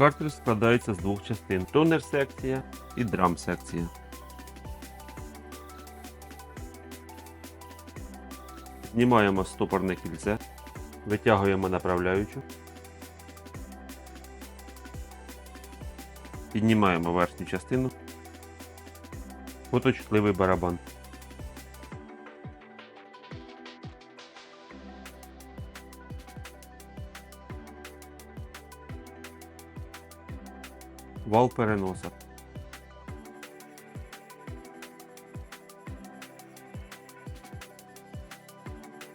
Картридж складається з двох частин: тонер секція і драм секція. Знімаємо стопорне кільце, витягуємо направляючу, піднімаємо верхню частину, фоточутливий барабан. Вал переноса.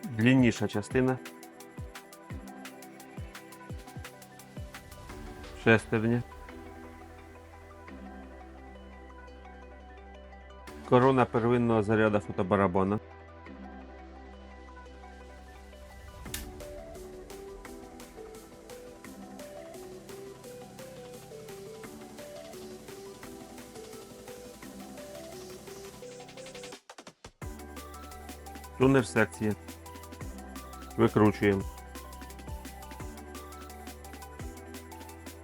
Длінніша частина. Шестерня. Корона первинного заряду фотобарабана. Тунер секція. Викручуємо.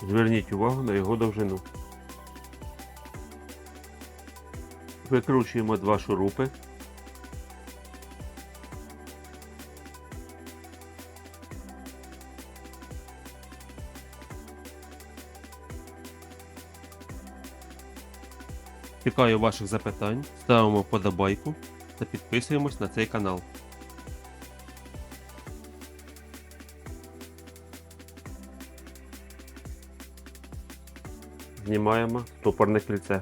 Зверніть увагу на його довжину. Викручуємо два шурупи. Чекаю ваших запитань, ставимо вподобайку та підписуємось на цей канал. Знімаємо стопорне кільце.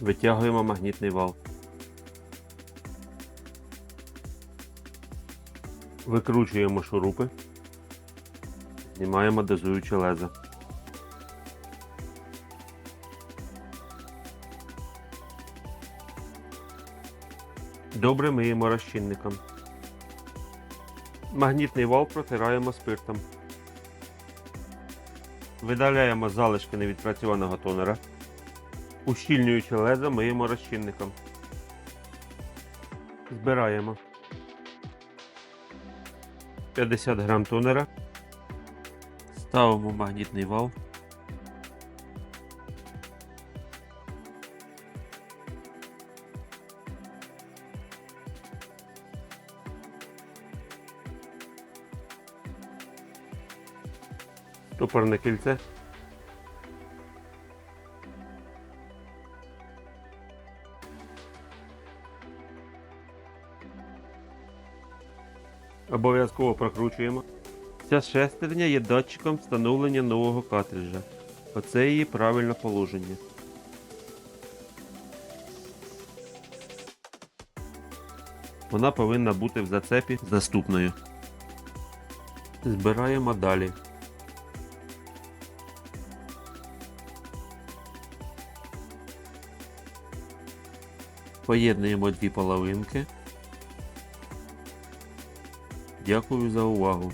Витягуємо магнітний вал. Викручуємо шурупи. Знімаємо дозуюче лезо. Добре миємо розчинником. Магнітний вал протираємо спиртом. Видаляємо залишки невідпрацьованого тонера. Ущільнюючи лезо миємо розчинником. Збираємо 50 грам тонера. Ставимо магнітний вал. Топорне кільце. Обов'язково прокручуємо. Ця шестерня є датчиком встановлення нового картриджа. Оце її правильне положення. Вона повинна бути в зацепі з наступною. Збираємо далі. Поєднуємо дві половинки. Дякую за увагу.